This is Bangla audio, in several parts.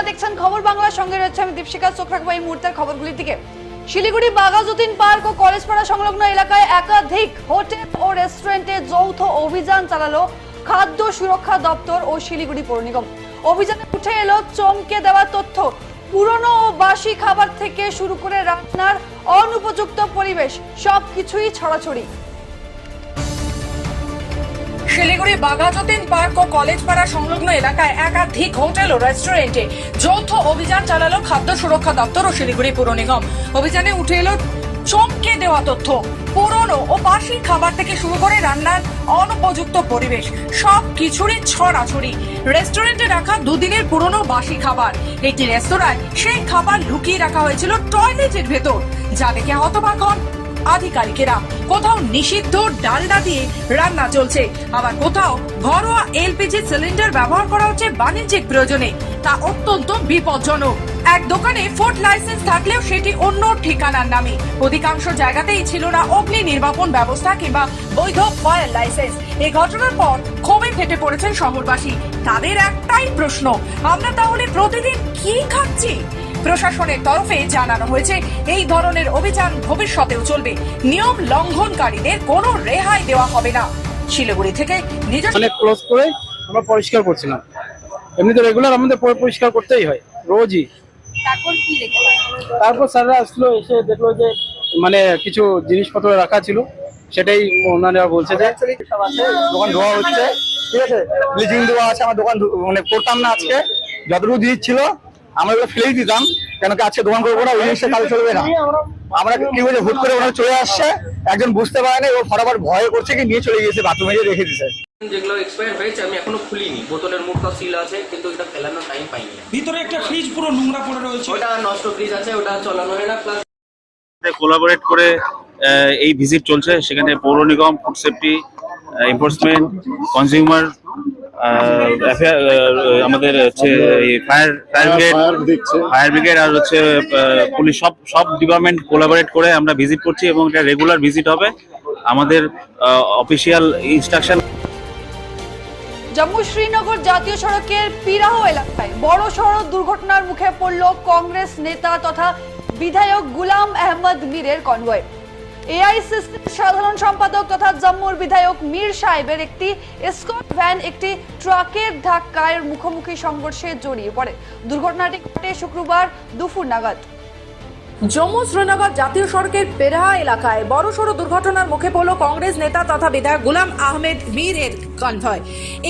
আপনারা দেখছেন খবর বাংলার সঙ্গে রয়েছে আমি দীপশিকা চোখ এই মুহূর্তের খবরগুলির দিকে। শিলিগুড়ি বাগাজুদ্দিন পার্ক ও কলেজপাড়া সংলগ্ন এলাকায় একাধিক হোটেল ও রেস্টুরেন্টে যৌথ অভিযান চালালো খাদ্য সুরক্ষা দপ্তর ও শিলিগুড়ি পৌর নিগম। অভিযানে উঠে এলো চমকে দেওয়া তথ্য। পুরনো ও বাসি খাবার থেকে শুরু করে রান্নার অনুপযুক্ত পরিবেশ, সবকিছুই ছড়াছড়ি। শিলিগুড়ি বাঘাযতীন পার্ক ও কলেজ পাড়া সংলগ্ন এলাকায় একাধিক হোটেল ও রেস্টুরেন্টে যৌথ অভিযান চালালো খাদ্য সুরক্ষা দপ্তর ও শিলিগুড়ি পুর নিগম। অভিযানে উঠে এলো চমকে দেওয়া তথ্য। পুরনো ও বাসি খাবার থেকে শুরু করে রান্নার অনুপযুক্ত পরিবেশ, সব কিছুরই ছড়াছড়ি। রেস্টুরেন্টে রাখা দুদিনের পুরনো বাসি খাবার। একটি রেস্তোরাঁয় সেই খাবার লুকিয়ে রাখা হয়েছিল টয়লেটের ভেতর, যা দেখে হতবাক হন আধিকারিকেরা। কোথাও নিষিদ্ধ ডালডা দিয়ে রান্না চলছে। আবার কোথাও ঘরোয়া এলপিজি সিলিন্ডার ব্যবহার করা হচ্ছে বাণিজ্যিক প্রয়োজনে। তা অত্যন্ত বিপজ্জনক। এক দোকানে ফুড লাইসেন্স থাকলেও সেটি অন্য ঠিকানার নামে। অধিকাংশ জায়গাতেই ছিল না অগ্নি নির্বাপন ব্যবস্থা কিংবা বৈধ ফায়ার লাইসেন্স। এই ঘটনার পর ক্ষোভে ফেটে পড়েছেন শহরবাসী। তাদের একটাই প্রশ্ন, আমরা তাহলে প্রতিদিন কি খাচ্ছি? প্রশাসনের তরফে জানানো হয়েছে এই ধরনের অভিযান ভবিষ্যতেও চলবে। নিয়ম লঙ্ঘনকারীদের কোনো রেহাই দেওয়া হবে না। শিলিগুড়ি থেকে নিজস্ব ক্লোজ করে আমরা পরিষ্কার করছিলাম। এমনি তো রেগুলার আমাদের পরিষ্কার করতেই হয় রোজই। তারপর স্যাররা আসলো এসে দেখল যে মানে কিছু জিনিসপত্র রাখা ছিল সেটাই ওনারা বলছে যে দোকান ধোয়া হচ্ছে। ঠিক আছে ব্লিচিং দেওয়া আছে আমার দোকান ধু- মানে করতাম না আজকে যতটুকু জিনিস ছিল আমরা এগুলো ফেলেই দিতাম কেন কি আজকে দোকান করব না? ওই জিনিসটা কাল চলবে না। আমরা কি বলছে হুট করে ওরা চলে আসছে একজন বুঝতে পারে না ও ফটাফট ভয় করছে কি নিয়ে চলে গিয়েছে বাথরুমে গিয়ে রেখে দিছে। যেগুলো এক্সপায়ার হয়েছে আমি এখনও খুলিনি। বোতলের মুখটা সিল আছে কিন্তু এটা ফেলানোর টাইম পাইনি। ভিতরে একটা ফ্রিজ পুরো নোংরা পড়ে রয়েছে। ওটা নষ্ট ফ্রিজ আছে ওটা চালানো হয় না প্লাস কোলাবোরেট করে আহ, এই ভিজিট চলছে। সেখানে পৌর নিগম ফুড সেফটি এনফোর্সমেন্ট কনজিউমার আমাদের হচ্ছে fire fire brigade fire brigade আর হচ্ছে পুলিশ সব সব ডিপার্টমেন্ট কোলাবোরেট করে আমরা ভিজিট করছি এবং এটা রেগুলার ভিজিট হবে। আমাদের অফিসিয়াল ইনস্ট্রাকশন জম্মু শ্রীনগর জাতীয় সড়কের পিরাহ এলাকায় বড় সড়ক দুর্ঘটনার মুখে পড়ল কংগ্রেস নেতা তথা বিধায়ক গুলাম আহমদ মীরের কনভয়। এআইসিসির সাধারণ সম্পাদক তথা জম্মুর বিধায়ক মীর সাহেবের একটি স্কট ভ্যান একটি ট্রাকের ধাক্কায় মুখোমুখি সংঘর্ষে জড়িয়ে পড়ে। দুর্ঘটনাটি ঘটে শুক্রবার দুপুর নাগাদ। জম্মু শ্রীনগর জাতীয় সড়কের পেরাহা এলাকায় বড়সড় দুর্ঘটনার মুখে পড়ল কংগ্রেস নেতা তথা বিধায়ক গুলাম আহমেদ মীরের কনভয়।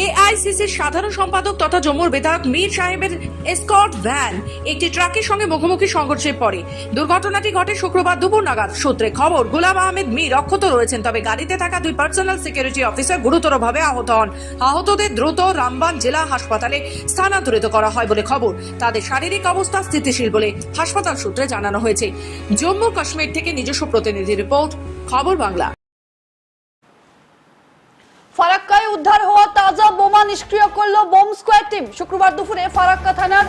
এআইসিসির সাধারণ সম্পাদক তথা জম্মুর বিধায়ক মীর সাহেবের এসকর্ট ভ্যান একটি ট্রাকের সঙ্গে মুখোমুখি সংঘর্ষে পড়ে। দুর্ঘটনাটি ঘটে শুক্রবার দুপুর নাগাদ। সূত্রে খবর, গুলাম আহমেদ মীর অক্ষত রয়েছেন, তবে গাড়িতে থাকা দুই পার্সোনাল সিকিউরিটি অফিসার গুরুতরভাবে আহত হন। আহতদের দ্রুত রামবান জেলা হাসপাতালে স্থানান্তরিত করা হয় বলে খবর। তাদের শারীরিক অবস্থা স্থিতিশীল বলে হাসপাতাল সূত্রে জানানো হয়েছে। জম্মু কাশ্মীর থেকে নিজস্ব প্রতিনিধি রিপোর্ট, খবর বাংলা। ফারাক্কায় উদ্ধার হওয়া তাজা বোমা নিষ্ক্রিয় করল বোম স্কোয়াড টিম। শুক্রবার দুপুরে ফারাক্কা থানার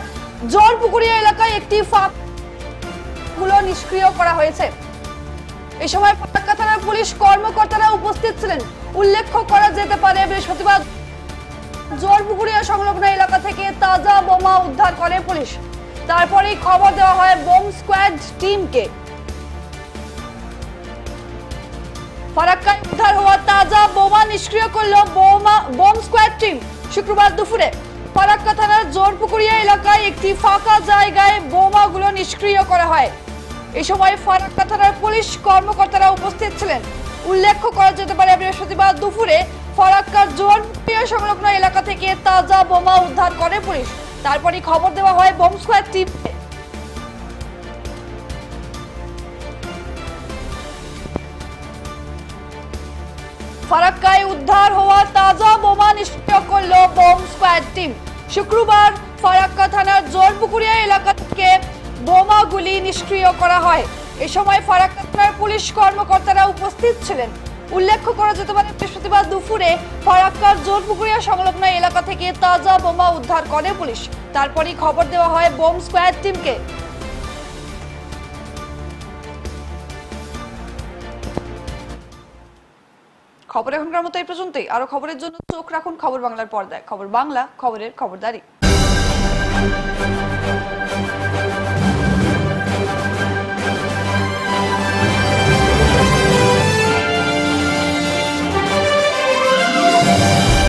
জলপুকুরিয়া এলাকায় একটি ফাঁকগুলো নিষ্ক্রিয় করা হয়েছে। এ সময় ফারাক্কা থানার পুলিশ কর্মকর্তারা উপস্থিত ছিলেন। উল্লেখ করা যেতে পারে, বৃহস্পতিবার জলপুকুরিয়া সংলগ্ন এলাকা থেকে তাজা বোমা উদ্ধার করে পুলিশ। তারপরেই খবর দেওয়া হয় বোম স্কোয়াড টিমকে। ফারাক্কায় উদ্ধার হওয়া তাজা বোমা নিষ্ক্রিয় করল বোমা, বোম স্কোয়াড টিম। শুক্রবার দুপুরে ফারাক্কা থানার জোরপুকুরিয়া এলাকায় একটি ফাঁকা জায়গায় বোমাগুলো নিষ্ক্রিয় করা হয়। এই সময় ফারাক্কা থানার পুলিশ কর্মকর্তারা উপস্থিত ছিলেন। উল্লেখ করা যেতে পারে, বৃহস্পতিবার দুপুরে ফারাক্কার জোরপুকুরিয়া সংলগ্ন এলাকা থেকে তাজা বোমা উদ্ধার করে পুলিশ। তারপরে খবর দেওয়া হয় বোম স্কোয়াড টিমকে ফারাক্কায় উদ্ধার হওয়া তাজা বোমা নিষ্ক্রিয় করল বোম স্কোয়াড টিম। শুক্রবার ফারাক্কা থানার জোরপুকুরিয়া এলাকা থেকে বোমাগুলি নিষ্ক্রিয় করা হয়। এ সময় ফারাক্কা থানার পুলিশ কর্মকর্তারা উপস্থিত ছিলেন। উল্লেখ করা যেতে পারে, বৃহস্পতিবার দুপুরে ফারাক্কার জোরপুকুরিয়া সংলগ্ন এলাকা থেকে তাজা বোমা উদ্ধার করে পুলিশ। তারপরই খবর দেওয়া হয় বোম স্কোয়াড টিমকে। খবর এখনকার মতো এই পর্যন্তই। আরও খবরের জন্য চোখ রাখুন খবর বাংলার পর্দায়। খবর বাংলা, খবরের খবরদারি।